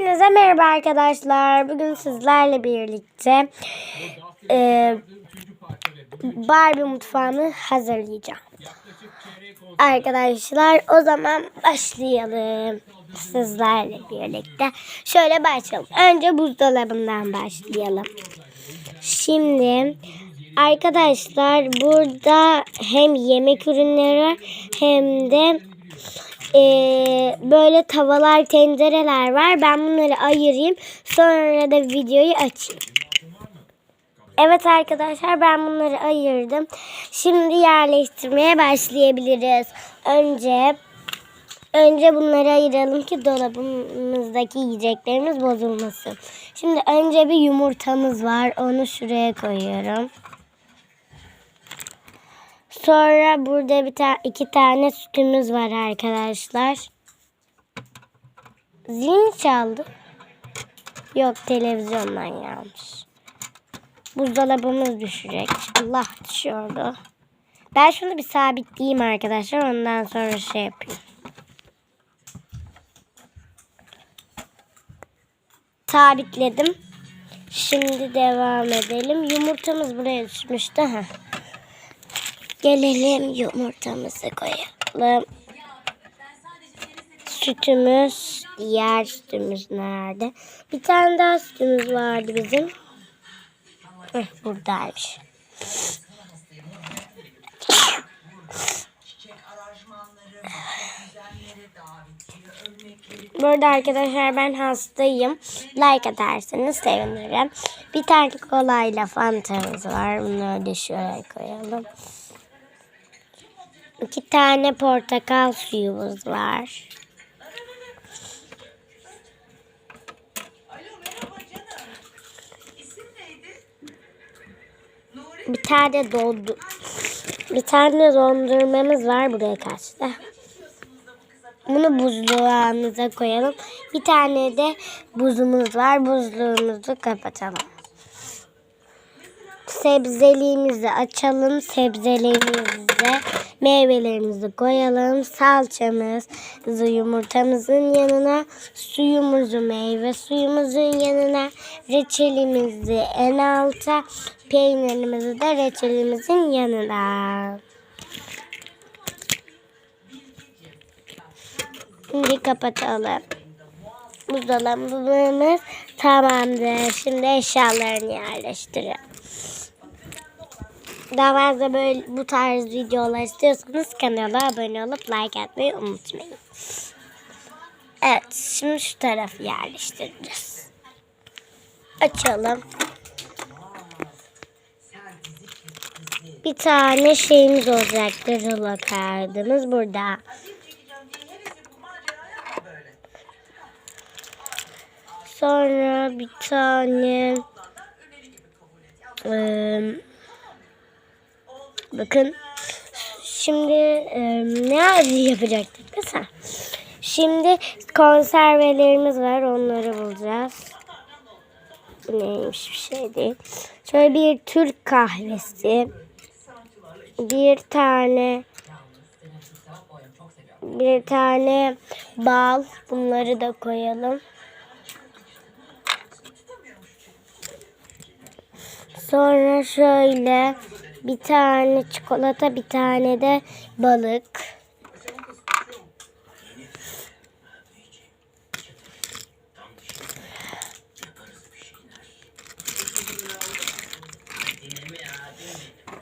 Hepinize merhaba arkadaşlar. Bugün sizlerle birlikte e, Barbie mutfağını hazırlayacağım. Arkadaşlar o zaman başlayalım. Sizlerle birlikte. Şöyle başlayalım. Önce buzdolabından başlayalım. Şimdi arkadaşlar burada hem yemek ürünleri hem de ee, böyle tavalar, tencereler var. Ben bunları ayırayım. Sonra da videoyu açayım. Evet arkadaşlar ben bunları ayırdım. Şimdi yerleştirmeye başlayabiliriz. Önce önce bunları ayıralım ki dolabımızdaki yiyeceklerimiz bozulmasın. Şimdi önce bir yumurtamız var. Onu şuraya koyuyorum. Sonra burada bir tane iki tane sütümüz var arkadaşlar. Zil mi çaldı? Yok televizyondan gelmiş. Buzdolabımız düşecek. Allah düşüyordu. Ben şunu bir sabitleyeyim arkadaşlar. Ondan sonra şey yapayım. Sabitledim. Şimdi devam edelim. Yumurtamız buraya düşmüştü. Heh. Gelelim yumurtamızı koyalım. Sütümüz, diğer sütümüz nerede? Bir tane daha sütümüz vardı bizim. Heh, buradaymış. Burada arkadaşlar ben hastayım. Like atarsanız sevinirim. Bir tane kolayla fantamız var. Bunu öyle şöyle koyalım. İki tane portakal suyumuz var. Bir tane dondu bir tane dondurmamız var buraya kaçtı. Bunu buzluğumuza koyalım. Bir tane de buzumuz var. Buzluğumuzu kapatalım. Sebzeliğimizi açalım. Sebzelerimizi meyvelerimizi koyalım. Salçamızı yumurtamızın yanına, suyumuzu meyve suyumuzun yanına, reçelimizi en alta, peynirimizi de reçelimizin yanına. Şimdi kapatalım. Buzdolabımız tamamdır. Şimdi eşyalarını yerleştirelim. Daha fazla böyle bu tarz videolar istiyorsanız kanala abone olup like atmayı unutmayın. Evet şimdi şu tarafı yerleştireceğiz. Açalım. Bir tane şeyimiz olacaktır. Rulo kağıdımız burada. Sonra bir tane ıı, Bakın. Şimdi e, ne yapacaktık mesela? Şimdi konservelerimiz var. Onları bulacağız. Bu neymiş bir şey değil. Şöyle bir Türk kahvesi. Bir tane bir tane bal. Bunları da koyalım. Sonra şöyle bir tane çikolata, bir tane de balık.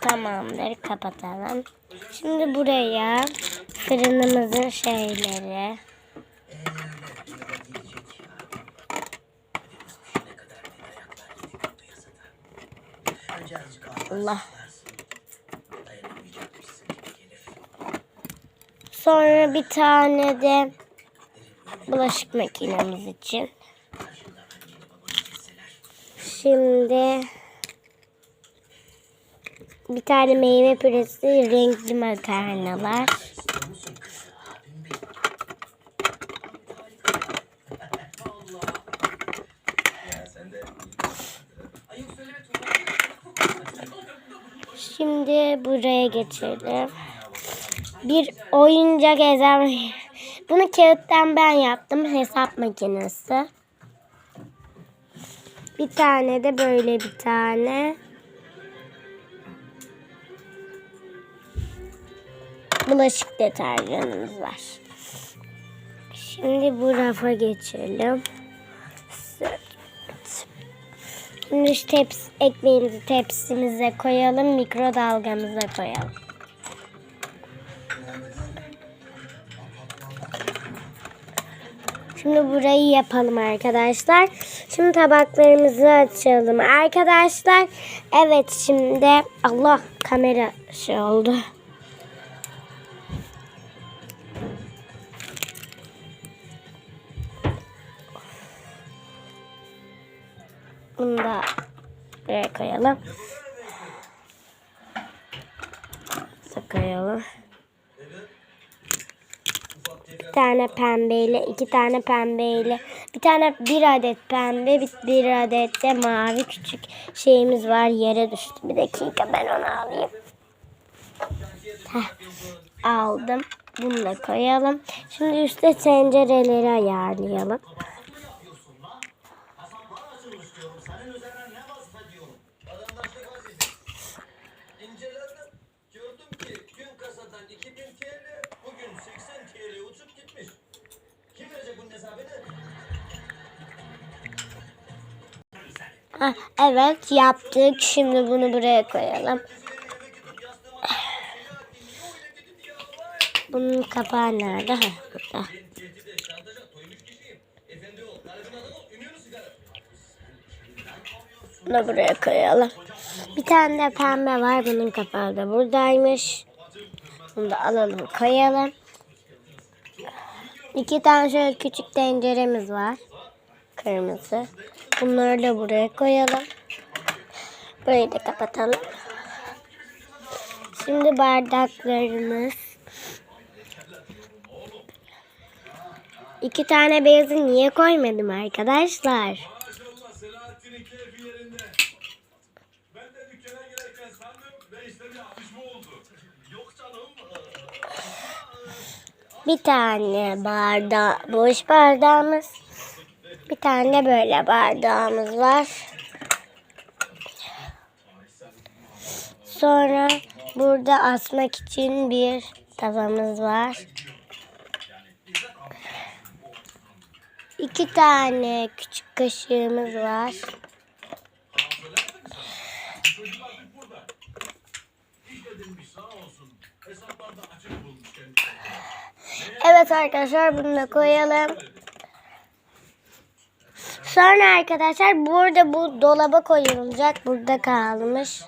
Tamamdır, kapatalım. Şimdi buraya fırınımızın şeyleri. Allah. Sonra bir tane de bulaşık makinemiz için. Şimdi bir tane meyve püresi, renkli makarnalar. Şimdi buraya geçelim. Bir oyuncak ezem. Bunu kağıttan ben yaptım. Hesap makinesi. Bir tane de böyle bir tane. Bulaşık deterjanımız var. Şimdi bu rafa geçelim. Şimdi şu teps ekmeğimizi tepsimize koyalım. Mikrodalgamıza koyalım. Şimdi burayı yapalım arkadaşlar. Şimdi tabaklarımızı açalım. Arkadaşlar evet şimdi Allah kamera şey oldu. Bunu da buraya koyalım. Bunu koyalım. Bir tane pembeyle, iki tane pembeyle, bir tane bir adet pembe, bir, bir adet de mavi küçük şeyimiz var. Yere düştü. Bir dakika ben onu alayım. Heh, aldım. Bunu da koyalım. Şimdi üstte tencereleri ayarlayalım. Evet yaptık. Şimdi bunu buraya koyalım. Bunun kapağı nerede? Heh, burada. Bunu buraya koyalım. Bir tane de pembe var. Bunun kapağı da buradaymış. Bunu da alalım koyalım. İki tane şöyle küçük tenceremiz var. Kırmızı. Bunları da buraya koyalım. Burayı da kapatalım. Şimdi bardaklarımız. İki tane beyazı niye koymadım arkadaşlar? Bir tane barda boş bardağımız. Bir tane böyle bardağımız var. Sonra burada asmak için bir tavamız var. İki tane küçük kaşığımız var. Evet arkadaşlar bunu da koyalım. Sonra arkadaşlar burada bu dolaba koyulacak. Burada kalmış.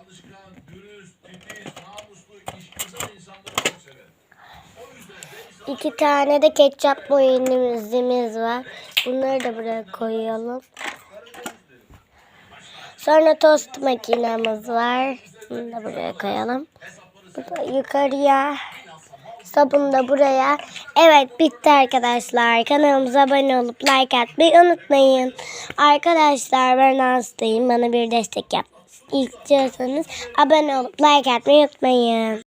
İki tane de ketçap boyunumuz var. Bunları da buraya koyalım. Sonra tost makinemiz var. Bunu da buraya koyalım. Bu da yukarıya. Sabun da buraya. Evet bitti arkadaşlar. Kanalımıza abone olup like atmayı unutmayın. Arkadaşlar ben hastayım. Bana bir destek yapmak istiyorsanız abone olup like atmayı unutmayın.